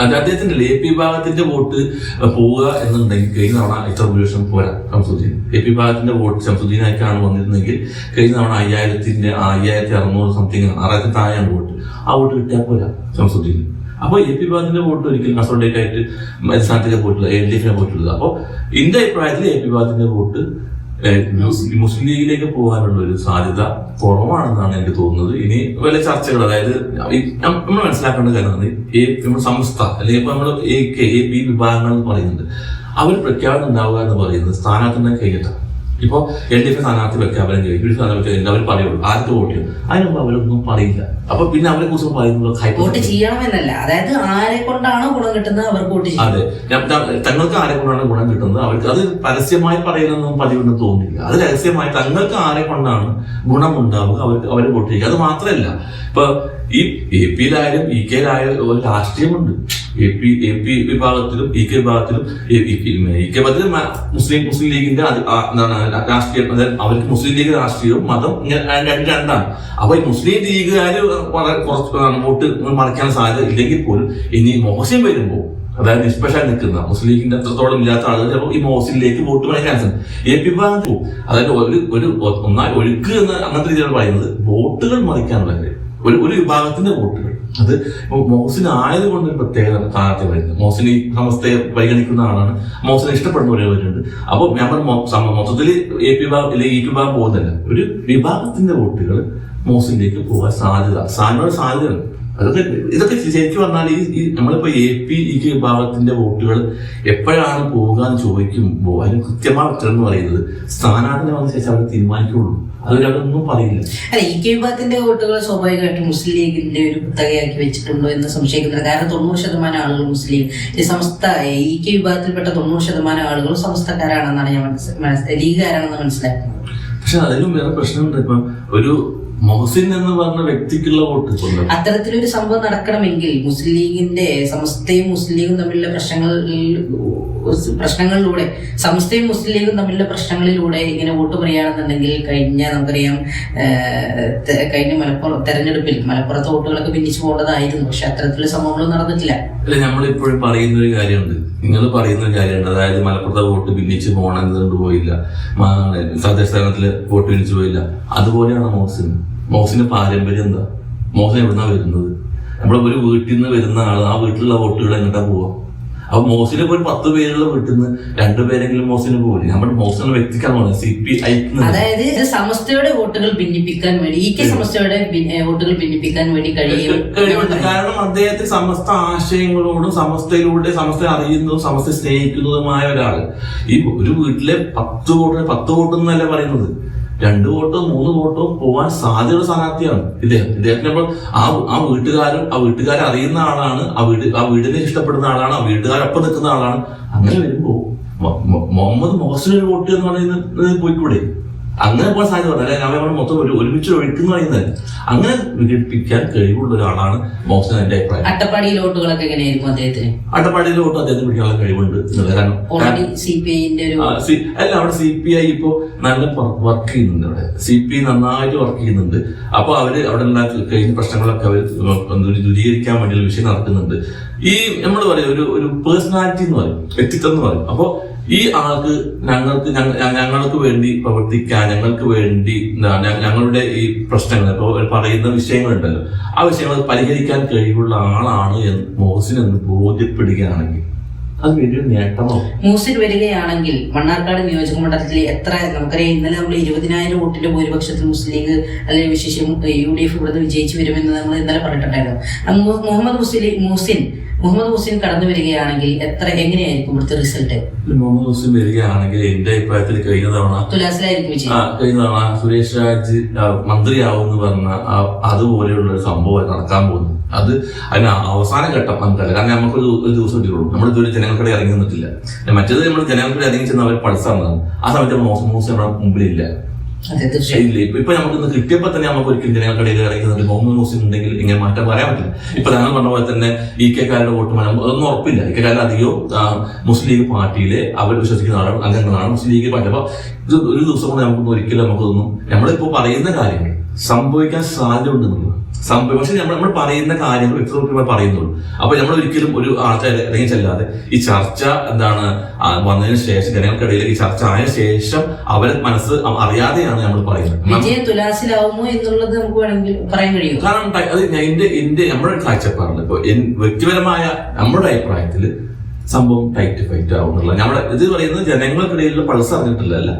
അത് അദ്ദേഹത്തിന്റെ എ പി വിഭാഗത്തിന്റെ വോട്ട് പോവുക എന്നുണ്ടെങ്കിൽ കഴിഞ്ഞ തവണ ഇത്ര ഭൂരിപക്ഷം പോരാ ശംസുദ്ദീൻ എ പി വിഭാഗത്തിന്റെ വോട്ട് ശംസുദ്ദീനായിട്ടാണ് വന്നിരുന്നെങ്കിൽ കഴിഞ്ഞ തവണ അയ്യായിരത്തിന്റെ അയ്യായിരത്തി അറുന്നൂറ് സംതിങ് ആറായിരത്തി താഴെയാണ് വോട്ട് ആ വോട്ട് കിട്ടിയാൽ പോരാ ശംസുദ്ദീൻ അപ്പൊ എ പി ബാദിന്റെ വോട്ട് ഒരിക്കലും കൺസോൾട്ടേറ്റ് ആയിട്ട് സ്ഥാനത്തേക്ക് പോയിട്ടുള്ളത് എൽ ഡി എഫിനെ പോയിട്ടുള്ളത്. അപ്പോൾ എന്റെ അഭിപ്രായത്തിൽ എ പി ബാദിന്റെ വോട്ട് മുസ്ലിം ലീഗിലേക്ക് പോകാനുള്ള ഒരു സാധ്യത കുറവാണെന്നാണ് എനിക്ക് തോന്നുന്നത്. ഇനി വല്ല ചർച്ചകൾ അതായത് നമ്മൾ മനസ്സിലാക്കേണ്ട കാര്യമാണ് നമ്മുടെ സംസ്ഥ അല്ലെങ്കിൽ ഇപ്പൊ നമ്മൾ എ കെ എ പി വിഭാഗങ്ങൾ എന്ന് പറയുന്നുണ്ട്. അവർ പ്രഖ്യാപനം ഉണ്ടാവുക എന്ന് പറയുന്നത് സ്ഥാനാർത്ഥി കഴിഞ്ഞിട്ടാണ് ഇപ്പൊ എൽ ഡി എഫ് സ്ഥാനാർത്ഥി പ്രഖ്യാപനം ചെയ്യും? യു ഡി എഫ് സ്ഥാനാർത്ഥി അവർ പറയുള്ളൂ? ആർക്ക് വോട്ട് ചെയ്യും? അതിന് അവരൊന്നും പറയില്ല. അപ്പൊ പിന്നെ അവരെ കുറിച്ച് പറയുന്നത് വോട്ട്. ചെയ്യണമെന്നല്ല. അതായത് ആരെ കൊണ്ടാണ് ഗുണം കിട്ടുന്നത് അവർക്ക് വോട്ട് ചെയ്യും. അതെ. തങ്ങൾക്ക് ആരെ കൊണ്ടാണ് ഗുണം കിട്ടുന്നത്? അവർക്ക് അത് പരസ്യമായി പറയുന്നൊന്നും പതിവെന്ന് തോന്നില്ല. അത് രഹസ്യമായി തങ്ങൾക്ക് ആരെ കൊണ്ടാണ് ഗുണമുണ്ടാവുക അവർക്ക് അവർ വോട്ട് ചെയ്യുക അത് മാത്രമല്ല ഇപ്പൊ ഈ എ പിയിലായാലും ഇ കെയിലായാലും ഒരു രാഷ്ട്രീയമുണ്ട്. എ പി എ പി വിഭാഗത്തിലും ഇ കെ വിഭാഗത്തിലും ഇ- കെ വിഭാഗത്തിലും മുസ്ലിം മുസ്ലിം ലീഗിന്റെ എന്താണ് രാഷ്ട്രീയം അവർക്ക് മുസ്ലിം ലീഗ് രാഷ്ട്രീയവും മതം രണ്ട് രണ്ടാണ്. അപ്പൊ ഈ മുസ്ലിം ലീഗുകാര് കുറച്ച് വോട്ട് മറയ്ക്കാൻ സാധ്യത ഇല്ലെങ്കിൽ പോലും ഇനി മോശം വരുമ്പോൾ അതായത് നിഷ്പക്ഷ നിൽക്കുന്ന മുസ്ലിം ലീഗിന്റെ അത്രത്തോളം ഇല്ലാത്ത ആളുകൾ ചിലപ്പോൾ ഈ മോസിലേക്ക് വോട്ട് പറയാൻ ചാൻസ് എ പി പോകും അതായത് ഒരു ഒരു ഒന്നായി ഒഴുക്ക് എന്ന് അങ്ങനത്തെ രീതിയിലാണ് പറയുന്നത്. വോട്ടുകൾ മറിക്കാൻ കാര്യം. ഒരു ഒരു വിഭാഗത്തിന്റെ വോട്ടുകൾ. അത് മോസിന് ആയതുകൊണ്ട് ഒരു പ്രത്യേകത സ്ഥാനാർത്ഥി വരുന്നത്. മോസിന് ഈ സമസ്തയെ പരിഗണിക്കുന്ന ആളാണ്. മോസിനെ ഇഷ്ടപ്പെടുന്നവരുണ്ട് അപ്പോൾ ഞാൻ മൊത്തത്തിൽ എ പി വിഭാഗം അല്ലെങ്കിൽ പി വിഭാഗം പോകുന്നില്ല ഒരു വിഭാഗത്തിന്റെ വോട്ടുകൾ മോസിലേക്ക് പോകാൻ സാധ്യത സാധ്യത സാധ്യതയുണ്ട്. അതൊക്കെ ഇതൊക്കെ ശരിക്കും പറഞ്ഞാൽ ഈ ഈ നമ്മളിപ്പോ എ പി ഈ വിഭാഗത്തിന്റെ വോട്ടുകൾ എപ്പോഴാണ് പോകുക എന്ന് ചോദിക്കുമ്പോൾ അതിന് കൃത്യമായ ഉത്തരം എന്ന് പറയുന്നത് സ്ഥാനാർത്ഥി വന്ന ശേഷം അവർ തീരുമാനിക്കുള്ളൂ. അതൊരാളൊന്നും പറയില്ല. അല്ല ഈ കെ വിഭാഗത്തിന്റെ വോട്ടുകൾ സ്വാഭാവികമായിട്ടും മുസ്ലിം ലീഗിന്റെ ഒരു കുത്തകയാക്കി വെച്ചിട്ടുണ്ടോ എന്ന് സംശയിക്കുന്നത് കാരണം തൊണ്ണൂറ് ശതമാനം ആളുകൾ മുസ്ലിം സംസ്ഥ ഈ കെ വിഭാഗത്തിൽപ്പെട്ട തൊണ്ണൂറ് ശതമാനം ആളുകൾ സംസ്ഥക്കാരാണെന്നാണ് ഞാൻ മനസ്സി- മനസ്സി- ലീഗുകാരാണെന്ന് മനസ്സിലാക്കുന്നത്. പക്ഷെ അതിലും വേറെ പ്രശ്നമുണ്ട്. ഇപ്പം ഒരു മൊഹസിൻ എന്ന് പറഞ്ഞ വ്യക്തിക്കുള്ള വോട്ട്. അത്തരത്തിലൊരു സംഭവം നടക്കണമെങ്കിൽ മുസ്ലിം ലീഗിന്റെ സമസ്തയും മുസ്ലിം ലീഗും തമ്മിലുള്ള പ്രശ്നങ്ങൾ പ്രശ്നങ്ങളിലൂടെ സമസ്തയും മുസ്ലിം ലീഗും തമ്മിലുള്ള പ്രശ്നങ്ങളിലൂടെ ഇങ്ങനെ വോട്ട് പറയുകയാണെന്നുണ്ടെങ്കിൽ കഴിഞ്ഞ നമുക്കറിയാം കഴിഞ്ഞ മലപ്പുറം തെരഞ്ഞെടുപ്പിൽ മലപ്പുറത്തെ വോട്ടുകളൊക്കെ ഭിന്നിച്ചു പോകേണ്ടതായിരുന്നു. പക്ഷെ അത്തരത്തിലുള്ള സംഭവങ്ങളും നടന്നിട്ടില്ല. അല്ല നമ്മളിപ്പോഴും പറയുന്ന ഒരു കാര്യമുണ്ട്. നിങ്ങൾ പറയുന്ന ഒരു കാര്യമുണ്ട്. അതായത് മലപ്പുറത്തെ വോട്ട് ഭിന്നിച്ച് പോകണം എന്തുകൊണ്ട് പോയില്ല. തദ്ദേശ സ്ഥാനത്തിൽ വോട്ട് പിന്നിച്ചു പോയില്ല. അതുപോലെയാണ് മോഹസിൻ മോഹസിന്റെ പാരമ്പര്യം എന്താ? മോസൻ എവിടുന്നാ വരുന്നത്? നമ്മുടെ ഒരു വീട്ടിൽ നിന്ന് വരുന്ന ആൾ ആ വീട്ടിലുള്ള വോട്ടുകൾ എങ്ങോട്ടാ പോവാ? അപ്പൊ മോസിന് ഒരു പത്ത് പേരുള്ള വീട്ടിൽ നിന്ന് രണ്ടുപേരെങ്കിലും മോസിന് പോകില്ല നമ്മുടെ മോസിന് വ്യക്തിക്കാണ് പറയുന്നത് സി പി ഐ അതായത് സമസ്തയുടെ വോട്ടുകൾ ഭിന്നിപ്പിക്കാൻ വേണ്ടി ഈ കെ സമസ്തയുടെ വോട്ടുകൾ ഭിന്നിപ്പിക്കാൻ വേണ്ടി കഴിയും കാരണം അദ്ദേഹത്തിന് സമസ്ത ആശയങ്ങളോടും സമസ്തയിലൂടെ സമസ്ത അറിയുന്നതും സമസ്ത സ്നേഹിക്കുന്നതുമായ ഒരാൾ. ഈ ഒരു വീട്ടിലെ പത്ത് വോട്ട് പത്ത് വോട്ട് എന്നല്ലേ പറയുന്നത്? രണ്ട് വോട്ടോ മൂന്ന് വോട്ടോ പോവാൻ സാധ്യതയുള്ള സ്ഥാനാർത്ഥിയാണ് ഇദ്ദേഹം. ഇദ്ദേഹത്തിന് അപ്പോൾ ആ ആ വീട്ടുകാരും ആ വീട്ടുകാരെ അറിയുന്ന ആളാണ് ആ വീട് ആ വീടിനെ ഇഷ്ടപ്പെടുന്ന ആളാണ് ആ വീട്ടുകാരൊപ്പം നിൽക്കുന്ന ആളാണ്. അങ്ങനെ വരുമ്പോ മുഹമ്മദ് മോഹസിന് ഒരു വോട്ട് എന്ന് പറയുന്നത് പോയിക്കൂടെ? അങ്ങനെ പോകാൻ സാധ്യത പറഞ്ഞു അല്ലെങ്കിൽ നമ്മൾ മൊത്തം ഒരു ഒരുമിച്ച് ഒഴിക്കുന്നു പറയുന്നത്. അങ്ങനെ വിഘടിപ്പിക്കാൻ കഴിവുള്ള ഒരാളാണ് മോഹൻ എന്റെ അഭിപ്രായം. അട്ടപ്പാടിയിലെ വോട്ടുകളൊക്കെ എങ്ങനെയായിരിക്കും അദ്ദേഹത്തിന്? അട്ടപ്പാടിയിലെ വോട്ട് അദ്ദേഹത്തിന് പിടിക്കാനുള്ള കഴിവുണ്ട് കാരണം അല്ല അവിടെ സി പി ഐ ഇപ്പോ നല്ല വർക്ക് ചെയ്യുന്നുണ്ട് അവിടെ. സി പി ഐ നന്നായിട്ട് വർക്ക് ചെയ്യുന്നുണ്ട്. അപ്പൊ അവർ അവിടെ കഴിഞ്ഞ പ്രശ്നങ്ങളൊക്കെ അവർ ദൂരീകരിക്കാൻ വേണ്ടിയുള്ള വിഷയം നടക്കുന്നുണ്ട്. ഈ നമ്മൾ പറയും ഒരു ഒരു പേഴ്സണാലിറ്റി എന്ന് പറയും വ്യക്തിത്വം എന്ന് പറയും. അപ്പോ ഈ ആൾക്ക് ഞങ്ങൾക്ക് ഞങ്ങ- ഞങ്ങൾക്ക് വേണ്ടി പ്രവർത്തിക്കാൻ ഞങ്ങൾക്ക് വേണ്ടി ഞങ്ങളുടെ ഈ പ്രശ്നങ്ങൾ ഇപ്പൊ പറയുന്ന വിഷയങ്ങളുണ്ടല്ലോ. ആ വിഷയങ്ങൾ പരിഹരിക്കാൻ കഴിവുള്ള ആളാണ് എന്ന് മോഹസിൻ എന്ന് ബോധ്യപ്പെടുകയാണെങ്കിൽ അത് വലിയൊരു നേട്ടമാവും. മൂസിൽ വരികയാണെങ്കിൽ മണ്ണാർക്കാട് നിയോജക മണ്ഡലത്തിൽ എത്ര നമുക്കറിയാം ഇന്നലെ നമ്മൾ ഇരുപതിനായിരം വോട്ടിന്റെ ഭൂരിപക്ഷത്തിൽ മുസ്ലിം ലീഗ് അല്ലെങ്കിൽ വിശേഷം യു ഡി എഫ് ഇവിടുന്ന് വിജയിച്ചു വരുമെന്ന് നമ്മൾ ഇന്നലെ പറഞ്ഞിട്ടുണ്ടായിരുന്നു. മുഹമ്മദ് മുസ്ലിം മൂസിൻ മുഹമ്മദ് മുസ്ലിം കടന്നു വരികയാണെങ്കിൽ എത്ര എങ്ങനെയായിരിക്കും ഇവിടുത്തെ റിസൾട്ട് മുഹമ്മദ് മുസ്ലിം വരികയാണെങ്കിൽ എന്റെ അഭിപ്രായത്തിൽ കഴിഞ്ഞ തവണ തുലാസിലായിരിക്കും കഴിഞ്ഞ തവണ സുരേഷ് രാജ് മന്ത്രിയാവും എന്ന് പറഞ്ഞ അതുപോലെയുള്ള ഒരു സംഭവം നടക്കാൻ പോകുന്നു. അത് അതിന് അവസാന ഘട്ടം നമുക്കല്ല കാരണം നമുക്ക് ഒരു ദിവസം കിട്ടിയുള്ളൂ നമ്മൾ ഇതുവരെ ജനങ്ങൾക്കിടെ ഇറങ്ങി നിന്നിട്ടില്ല. മറ്റേത് നമ്മൾ ജനങ്ങൾക്കിടെ ഇറങ്ങി ചെന്ന് അവർ പൾസാണ് ആ സമയത്ത് മോശം മോശം നമ്മുടെ മുമ്പിലില്ല. ഇപ്പൊ നമുക്ക് ഇന്ന് കിട്ടിയപ്പോ തന്നെ നമുക്ക് ഒരിക്കലും ജനങ്ങൾക്കിടയിൽ നിന്നിട്ട് മുഹമ്മദ് മുസ്ലിം ഉണ്ടെങ്കിൽ ഇങ്ങനെ മാറ്റം പറയാൻ പറ്റില്ല. ഇപ്പൊ താങ്കൾ പറഞ്ഞ പോലെ തന്നെ ഇ കെ കാരുടെ വോട്ട് മനം അതൊന്നും ഉറപ്പില്ല. ഇ കെ കാരുടെ അധികവും മുസ്ലിം ലീഗ് പാർട്ടിയിലെ അവർ വിശ്വസിക്കുന്ന ആളാണ് അംഗങ്ങളാണ് മുസ്ലിം ലീഗ് പാർട്ടി. അപ്പൊ ഒരു ദിവസം കൊണ്ട് നമുക്കൊന്നും ഒരിക്കലും നമുക്കൊന്നും നമ്മളിപ്പോ പറയുന്ന കാര്യങ്ങൾ സംഭവിക്കാൻ സാധ്യത ഉണ്ടെന്നുള്ളത് സംഭവം. പക്ഷെ നമ്മൾ നമ്മൾ പറയുന്ന കാര്യങ്ങൾ വ്യക്തമായി പറയുന്നുള്ളൂ. അപ്പൊ നമ്മൾ ഒരിക്കലും ഒരു ആൾക്കാർ ഇറങ്ങി ചെല്ലാതെ ഈ ചർച്ച എന്താണ് വന്നതിന് ശേഷം ജനങ്ങൾക്കിടയിൽ ഈ ചർച്ച ആയ ശേഷം അവരെ മനസ്സ് അറിയാതെയാണ് നമ്മൾ പറയുന്നത്. തുലാസിലാവുമോ എന്നുള്ളത് നമുക്ക് വേണമെങ്കിൽ പറയാൻ കഴിയും. കാരണം അത് എന്റെ എന്റെ നമ്മുടെ കാഴ്ചപ്പാടിൽ ഇപ്പൊ വ്യക്തിപരമായ നമ്മുടെ അഭിപ്രായത്തിൽ സംഭവം ടൈറ്റ് ഫൈറ്റ് ആവുന്നുള്ള നമ്മുടെ ഇത് പറയുന്നത് ജനങ്ങൾക്കിടയിലുള്ള പൾസ് അറിഞ്ഞിട്ടില്ല അല്ല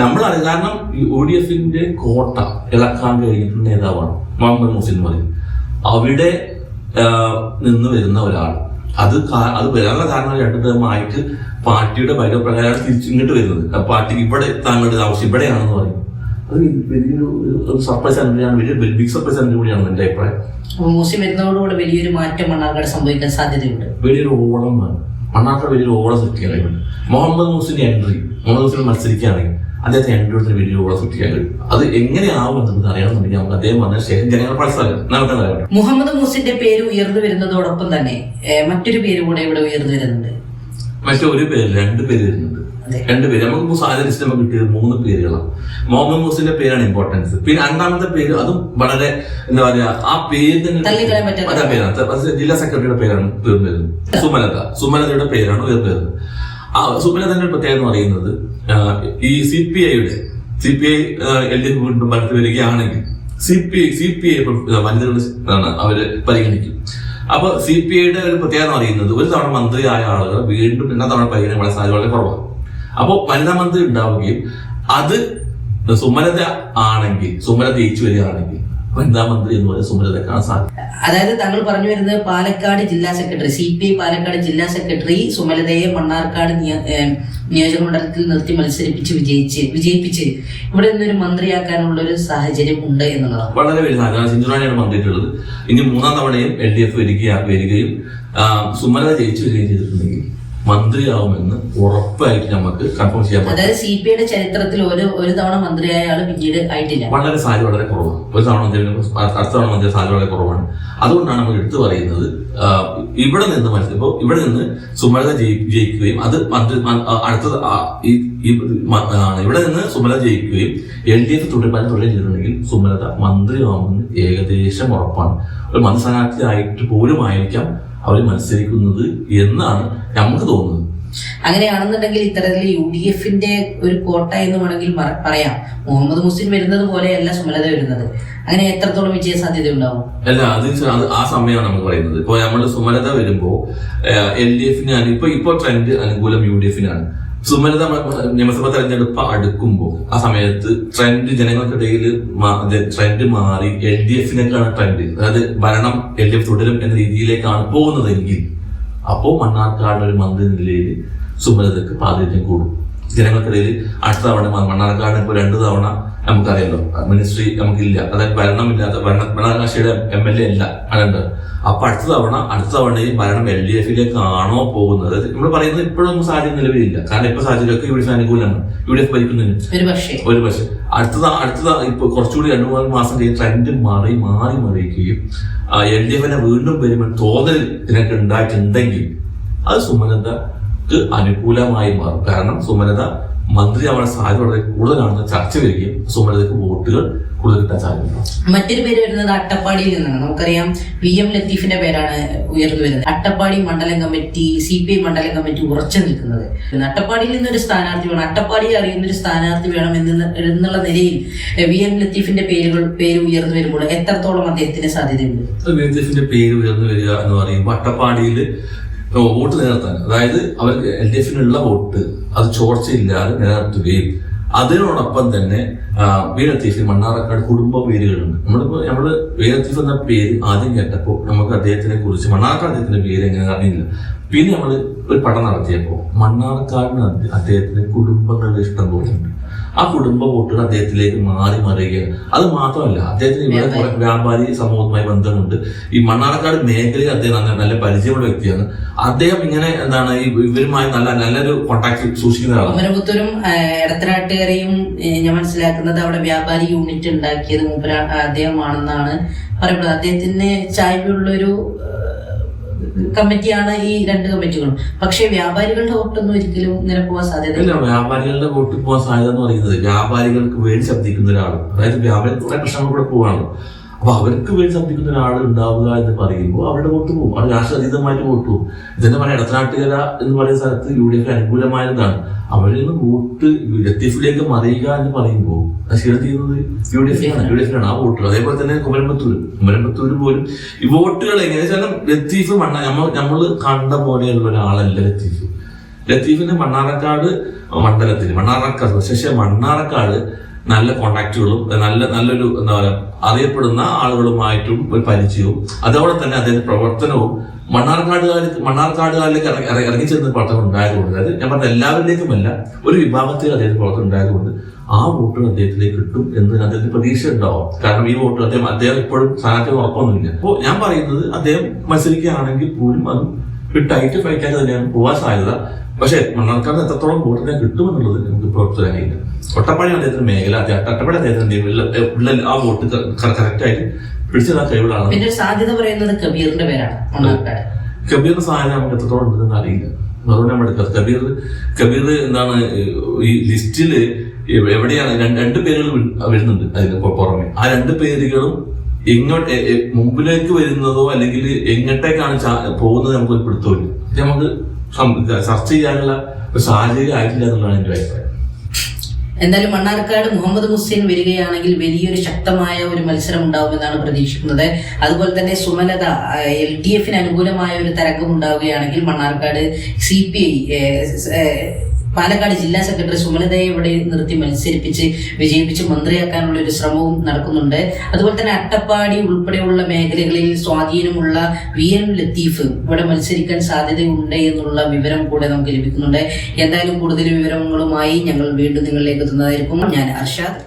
നമ്മൾ കാരണം യു ഡി എഫിന്റെ കോട്ട ഇളക്കാൻ കഴിഞ്ഞിട്ടുള്ള നേതാവാണ്. മുഹമ്മദ് മുസിൻ പറയും. അവിടെ നിന്ന് വരുന്ന ഒരാൾ. അത് അത് വരാനുള്ള കാരണം രണ്ടു പാർട്ടിയുടെ ഭയപ്രകാരം തിരിച്ചു ഇങ്ങോട്ട് വരുന്നത്. പാർട്ടി ഇവിടെ താങ്കളുടെ ആവശ്യം ഇവിടെയാണെന്ന് പറയും. അത് വലിയൊരു സർപ്രൈസ് അനുഭവമാണ് വലിയ ബിഗ് സർപ്രൈസ് അനുഭവമാണ് എന്റെ അഭിപ്രായം. മുസ്ലിം മൂസി വരുന്നതോടുകൂടെ വലിയൊരു മാറ്റം മണ്ണാർക്കാട് സംഭവിക്കാൻ സാധ്യതയുണ്ട്. വലിയൊരു ഓളം വലിയ വലിയൊരു ഓളം സൃഷ്ടിക്കാൻ കഴിയും മുഹമ്മദ് മൂസിന്റെ എൻട്രി മുഹമ്മദ് മൂസിന് മത്സരിക്കുകയാണെങ്കിൽ അദ്ദേഹത്തെ എൻട്രി കൊടുത്ത് വലിയൊരു ഓളം സൃഷ്ടിക്കാൻ കഴിയും. അത് എങ്ങനെയാവും എന്നുള്ളത് അറിയണമെന്നുണ്ടെങ്കിൽ നമുക്ക് അദ്ദേഹം വന്ന ശേഷം ജനങ്ങൾ മനസ്സിലാക്കാം. മുഹമ്മദ് മൂസിന്റെ പേര് ഉയർന്നു വരുന്നതോടൊപ്പം തന്നെ മറ്റൊരു പേര് കൂടെ ഇവിടെ ഉയർന്നു വരുന്നുണ്ട്. മറ്റൊരു പേര് രണ്ട് പേര് വരുന്നുണ്ട്. അതെ. രണ്ട് നമുക്ക് ലിസ്റ്റ് നമുക്ക് കിട്ടിയത് മൂന്ന് പേരുകളാണ്. മുഹമ്മദ് മൂസിന്റെ പേരാണ് ഇമ്പോർട്ടൻസ് പിന്നെ രണ്ടാമത്തെ പേര് അതും വളരെ എന്താ പറയാ ആ പേര് തന്നെ പേരാണ്. ജില്ലാ സെക്രട്ടറിയുടെ പേരാണ് ഉയർന്നു വരുന്നത് സുമലത. സുമലതയുടെ പേരാണ് ഉയർന്നു വരുന്നത് ആ സുമലതന്റെ പ്രത്യേകത എന്ന് പറയുന്നത് ഈ സി പി ഐയുടെ C P I L D F വീണ്ടും ഭരണത്തിൽ വരികയാണെങ്കിൽ C P I C P I വനിതകൾ അവർ പരിഗണിക്കും. അപ്പൊ സി പി ഐയുടെ ഒരു പ്രത്യേകത എന്ന് പറയുന്നത് ഒരു തവണ മന്ത്രിയായ ആളുകൾ വീണ്ടും രണ്ടാം തവണ പരിഗണിക്കാൻ സാധ്യത വളരെ കുറവാണ്. അപ്പോൾ വനിതാ മന്ത്രി ഉണ്ടാവുകയും അത് സുമലത ആണെങ്കിൽ സുമലത ജയിച്ചു വരികയാണെങ്കിൽ വനിതാ മന്ത്രി എന്ന് പറയുന്നത് കാണാൻ സാധിക്കും. അതായത് താങ്കൾ പറഞ്ഞു വരുന്നത് പാലക്കാട് ജില്ലാ secretary C P I Palakkad ജില്ലാ സെക്രട്ടറി സുമലതയെ മണ്ണാർക്കാട് നിയോജകമണ്ഡലത്തിൽ നിർത്തി മത്സരിപ്പിച്ച് വിജയിച്ച് വിജയിപ്പിച്ച് ഇവിടെ നിന്നൊരു മന്ത്രിയാക്കാനുള്ള ഒരു സാഹചര്യം ഉണ്ട് എന്നുള്ളതാണ്. വളരെ വലിയ സാധ്യത സിഞ്ചുറാണിയാണ് മന്ത്രിയിട്ടുള്ളത്. ഇനി മൂന്നാം തവണയും എൽ ഡി എഫ് വരിക വരികയും സുമലത ജയിച്ചു വരികയും ചെയ്തിട്ടുണ്ടെങ്കിൽ മന്ത്രിയാവുമെന്ന് ഉറപ്പായിട്ട് നമുക്ക് കൺഫേം ചെയ്യാൻ അതായത് സി പി ഐയുടെ ചരിത്രത്തിൽ ഒരു ഒരു തവണ മന്ത്രിയായ ആൾ പിന്നീട് ആയിട്ടില്ല. വളരെ സാധ്യത വളരെ കുറവാണ്. ഒരു തവണ മന്ത്രി അടുത്ത തവണ മന്ത്രി സാധ്യത വളരെ കുറവാണ്. അതുകൊണ്ടാണ് നമ്മൾ എടുത്തു പറയുന്നത് ഇവിടെ നിന്ന് മനസ്സിൽ ഇപ്പോൾ ഇവിടെ നിന്ന് സുമലത ജയിക്കുകയും അത് മന്ത്രി അടുത്ത ഇവിടെ നിന്ന് സുമലത ജയിക്കുകയും എൽ ഡി എഫ് തുടരുമാനം തുടരുകയും ചെയ്തിട്ടുണ്ടെങ്കിൽ സുമലത മന്ത്രിയാവുമെന്ന് ഏകദേശം ഉറപ്പാണ്. ഒരു മന്ത്രി സ്ഥാനാർത്ഥി ആയിട്ട് പോലും ആയിരിക്കാം അവർ മത്സരിക്കുന്നത് എന്നാണ് നമുക്ക് തോന്നുന്നത്. അങ്ങനെയാണെന്നുണ്ടെങ്കിൽ ഇത്തരത്തിൽ യു ഡി എഫിന്റെ ഒരു കോട്ട എന്ന് വേണമെങ്കിൽ പറയാം. മുഹമ്മദ് മുസ്ലിം വരുന്നത് പോലെയല്ല സുമലത വരുന്നത്. അങ്ങനെ എത്രത്തോളം വിജയ സാധ്യത ഉണ്ടാവും അല്ല അത് ആ സമയമാണ് നമ്മൾ പറയുന്നത്. ഇപ്പൊ നമ്മൾ സുമലത വരുമ്പോ എൽ ഡി എഫിനാണ് ഇപ്പൊ ഇപ്പൊ ട്രെൻഡ് അനുകൂലം യു ഡി എഫിനാണ് സുമലത നിയമസഭാ തെരഞ്ഞെടുപ്പ് അടുക്കുമ്പോൾ ആ സമയത്ത് ട്രെൻഡ് ജനങ്ങൾക്കിടയിൽ ട്രെൻഡ് മാറി എൽ ഡി എഫിനേക്കാണ് ട്രെൻഡ് അതായത് ഭരണം എൽ ഡി എഫ് തുടരും എന്ന രീതിയിലേക്കാണ് പോകുന്നതെങ്കിൽ അപ്പോ മണ്ണാർക്കാട് ഒരു മന്ത്രി നിലയിൽ സുമലതക്ക് പ്രാതിനിധ്യം കൂടും. ജനങ്ങൾക്കിടയിൽ അടുത്ത തവണ മണ്ണാർക്കാട് ഇപ്പോൾ രണ്ട് തവണ നമുക്കറിയാലോ മിനിസ്ട്രി നമുക്കില്ല. അതായത് ഭരണമില്ലാത്ത ഭരണ ഭരണകക്ഷിയുടെ എം എൽ എ അല്ല. അതുണ്ട് അപ്പൊ അടുത്ത തവണ അടുത്ത തവണ ഈ ഭരണം എൽ ഡി എഫിലേക്ക് ആണോ പോകുന്നത്? നമ്മൾ പറയുന്നത് ഇപ്പോഴൊന്നും സാഹചര്യം നിലവിലില്ല. കാരണം ഇപ്പൊ സാഹചര്യമൊക്കെ യു ഡി എഫ് അനുകൂലമാണ്. യു ഡി എഫ് ഭരിക്കുന്നതിന് ഒരു പക്ഷേ. അടുത്തത് അടുത്തത് ഇപ്പൊ കുറച്ചുകൂടി രണ്ടു മൂന്ന് മാസം കഴിഞ്ഞ് ട്രെൻഡ് മാറി മാറി മറിയിക്കുകയും എൽ ഡി എഫിനെ വീണ്ടും വരുമ്പോൾ തോന്നൽ ഇതിനൊക്കെ ഉണ്ടായിട്ടുണ്ടെങ്കിൽ അത് സുമനതക്ക് അനുകൂലമായി മാറും. കാരണം സുമലത മന്ത്രി അവരുടെ സാധ്യത വളരെ കൂടുതലാണെന്ന് ചർച്ച വരികയും സുമലതയ്ക്ക് വോട്ടുകൾ കൂടുതൽ കിട്ടാൻ സാധ്യത മറ്റൊരു പേര് വരുന്നത് അട്ടപ്പാടിയിൽ നിന്നാണ്. നമുക്കറിയാം വി എം ലത്തീഫിന്റെ പേരാണ് ഉയർന്നു വരുന്നത്. അട്ടപ്പാടി മണ്ഡലം കമ്മിറ്റി സി പി ഐ മണ്ഡലം കമ്മിറ്റി ഉറച്ചു നിൽക്കുന്നത്. അട്ടപ്പാടിയിൽ നിന്നൊരു സ്ഥാനാർത്ഥി വേണം. അട്ടപ്പാടിയെ അറിയുന്ന ഒരു സ്ഥാനാർത്ഥി വേണം എന്ന് എന്നുള്ള നിലയിൽ വി എം ലത്തീഫിന്റെ പേരുകൾ പേര് ഉയർന്നു വരുമ്പോൾ എത്രത്തോളം അദ്ദേഹത്തിന് സാധ്യതയുണ്ട്? ലത്തീഫിന്റെ പേര് ഉയർന്നു വരിക എന്ന് പറയുമ്പോൾ അട്ടപ്പാടിയിൽ വോട്ട് നിലനിർത്താൻ. അതായത് അവർക്ക് എൽ ഡി എഫിനുള്ള വോട്ട്. അത് ചോർച്ചയില്ലാതെ നിലനിർത്തുകയും. അതിനോടൊപ്പം തന്നെ ആ, വി ലത്തീഫ് മണ്ണാറക്കാട് കുടുംബ പേരുകളുണ്ട്. നമ്മളിപ്പോ നമ്മൾ വീരത്തീഫ് എന്ന പേര് ആദ്യം കേട്ടപ്പോൾ നമുക്ക് അദ്ദേഹത്തിനെ കുറിച്ച് മണ്ണാർക്കാട് അദ്ദേഹത്തിന്റെ പേര് എങ്ങനെ അറിയില്ല പിന്നെ നമ്മൾ ഒരു പഠനം നടത്തിയപ്പോൾ മണ്ണാർക്കാടിന് അദ്ദേഹത്തിന്റെ അദ്ദേഹത്തിന് കുടുംബങ്ങളുടെ ഇഷ്ടം പോലെയുണ്ട് ആ കുടുംബ വോട്ടുകൾ അദ്ദേഹത്തിലേക്ക് മാറി മറിയുകയാണ്. അത് മാത്രമല്ല അദ്ദേഹത്തിന് ഇവിടെ വ്യാപാരി സമൂഹവുമായി ബന്ധമുണ്ട്. ഈ മണ്ണാർക്കാട് മേഖലയിൽ അദ്ദേഹം നല്ല പരിചയമുള്ള വ്യക്തിയാണ്. അദ്ദേഹം ഇങ്ങനെ എന്താണ് ഈ ഇവരുമായി നല്ല നല്ലൊരു കോണ്ടാക്ട് സൂക്ഷിക്കുന്ന ആളാണ് ഞാൻ മനസ്സിലാക്കുന്നത് അവിടെ വ്യാപാരി യൂണിറ്റ് ഉണ്ടാക്കിയത് മൂപ്പര അദ്ദേഹമാണെന്നാണ് പറയപ്പെടുന്നത് അദ്ദേഹത്തിന് ചായ്വുള്ളൊരു കമ്മിറ്റിയാണ് ഈ രണ്ട് കമ്മിറ്റികളും. പക്ഷേ വ്യാപാരികളുടെ വോട്ടൊന്നും ഒരിക്കലും ഇങ്ങനെ പോകാൻ സാധ്യത വ്യാപാരികളുടെ വോട്ട് പോകാൻ സാധ്യത എന്ന് പറയുന്നത് വ്യാപാരികൾക്ക് വേണ്ടി ശബ്ദിക്കുന്ന ഒരാൾ അതായത് വ്യാപാരി കുറെ പ്രശ്നങ്ങൾ കൂടെ പോവാണ്. അപ്പൊ അവർക്ക് വേണ്ടി ശബ്ദിക്കുന്ന ഒരാൾ ഉണ്ടാവുക എന്ന് പറയുമ്പോൾ അവരുടെ വോട്ട് പോകും. അത് രാഷ്ട്രീയതീതമായിട്ട് വോട്ട് പോകും. ഇതെന്നെ പറയാം ഇടത്തനാട്ടുകര എന്ന് പറയുന്ന സ്ഥലത്ത് യു ഡി എഫ് അനുകൂലമായതാണ് അവരിൽ നിന്ന് വോട്ട് ലത്തീഫിലേക്ക് മറിയുക എന്ന് പറയുമ്പോൾ ചെയ്യുന്നത് യു ഡി എഫ് ആണ്. യു ഡി എഫിനാണ് ആ വോട്ടുകൾ. അതേപോലെ തന്നെ കുമരമ്പത്തൂർ കുമരമ്പത്തൂർ പോലും ഈ വോട്ടുകൾ എങ്ങനെ വെച്ചാൽ ലത്തീഫ് മണ്ണ നമ്മൾ നമ്മൾ കണ്ട പോലെയുള്ള ഒരാളല്ല ലത്തീഫ്. ലത്തീഫിന്റെ മണ്ണാറക്കാട് മണ്ഡലത്തിൽ മണ്ണാറക്കാട് പക്ഷേ മണ്ണാറക്കാട് നല്ല കോണ്ടാക്റ്റുകളും നല്ല നല്ലൊരു എന്താ പറയുക അറിയപ്പെടുന്ന ആളുകളുമായിട്ടും ഒരു പരിചയവും അതോടെ തന്നെ അദ്ദേഹത്തിന്റെ പ്രവർത്തനവും മണ്ണാർക്കാടുകാർക്ക് മണ്ണാർക്കാടുകാരിലേക്ക് ഇറങ്ങി ഇറങ്ങി- ഇറങ്ങിച്ചെന്ന പ്രവർത്തനം ഉണ്ടായതുകൊണ്ട് അതായത് ഞാൻ പറഞ്ഞ എല്ലാവരിലേക്കുമല്ല ഒരു വിഭാഗത്തിൽ അദ്ദേഹത്തിന്റെ പ്രവർത്തനം ഉണ്ടായതുകൊണ്ട് ആ വോട്ടുകൾ അദ്ദേഹത്തിലേക്ക് കിട്ടും എന്ന് അദ്ദേഹത്തിന് പ്രതീക്ഷ ഉണ്ടാവും കാരണം ഈ വോട്ട് അദ്ദേഹം അദ്ദേഹം ഇപ്പോഴും സ്ഥാനാർത്ഥി ഉറപ്പൊന്നുമില്ല. അപ്പോൾ ഞാൻ പറയുന്നത് അദ്ദേഹം മത്സരിക്കുകയാണെങ്കിൽ പോലും അത് ഒരു ടൈറ്റ് ഫൈറ്റ് ആയിട്ട് തന്നെയാണ് പോകാൻ സാധ്യത. പക്ഷേ മണ്ണാർക്കാട് എത്രത്തോളം വോട്ടിനെ കിട്ടുമെന്നുള്ളത് നമുക്ക് പ്രവർത്തനം കഴിയില്ല ഒട്ടപ്പാടി അദ്ദേഹത്തിന്റെ മേഖല. അദ്ദേഹം ഒട്ടപ്പാടി അദ്ദേഹത്തിന്റെ ഉള്ള ഉള്ള ആ വോട്ട് കറക്റ്റ് ആയിട്ട് പിടിച്ചെടുക്കാൻ കഴിവുള്ള ആളാണ് പിന്നെ സാധ്യത പറയുന്നത് കബീറിന്റെ പേരാണ് മണ്ണാർക്കാട്. കബീറിന്റെ സാധനം നമുക്ക് എത്രത്തോളം ഉണ്ടെന്ന് അറിയില്ല. അതുകൊണ്ട് നമ്മൾ കബീർ കബീർ എന്താണ് ഈ ലിസ്റ്റിൽ എവിടെയാണ് രണ്ട് പേരുകൾ വരുന്നുണ്ട് അതിന് പുറമെ. ആ രണ്ട് പേരുകളും ഇങ്ങോട്ട് എ- എ- മുമ്പിലേക്ക് വരുന്നതോ അല്ലെങ്കിൽ എങ്ങോട്ടേക്കാണ് പോകുന്നത് നമുക്ക് പിടുത്തമില്ല നമുക്ക് ചർച്ച ചെയ്യാനുള്ള സാഹചര്യം ആയിട്ടില്ല എന്നുള്ളതാണ് എന്റെ അഭിപ്രായം. എന്തായാലും മണ്ണാർക്കാട് മുഹമ്മദ് മുസ്ലിം വരികയാണെങ്കിൽ വലിയൊരു ശക്തമായ ഒരു മത്സരം ഉണ്ടാവുമെന്നാണ് പ്രതീക്ഷിക്കുന്നത്. അതുപോലെ തന്നെ സുമലത എൽ ഡി എഫിന് അനുകൂലമായ ഒരു തരംഗം ഉണ്ടാവുകയാണെങ്കിൽ Mannarkkad C P I Palakkad ജില്ലാ സെക്രട്ടറി സുമലതയെ ഇവിടെ നിർത്തി മത്സരിപ്പിച്ച് വിജയിപ്പിച്ച് മന്ത്രിയാക്കാനുള്ള ഒരു ശ്രമവും നടക്കുന്നുണ്ട്. അതുപോലെ തന്നെ അട്ടപ്പാടി ഉൾപ്പെടെയുള്ള മേഖലകളിൽ സ്വാധീനമുള്ള വി എൻ ലത്തീഫ് ഇവിടെ മത്സരിക്കാൻ സാധ്യതയുണ്ട് എന്നുള്ള വിവരം കൂടെ നമുക്ക് ലഭിക്കുന്നുണ്ട്. എന്തായാലും കൂടുതൽ വിവരങ്ങളുമായി ഞങ്ങൾ വീണ്ടും നിങ്ങളിലേക്ക് എത്തുന്നതായിരിക്കും. ഞാൻ അർഷാദ്.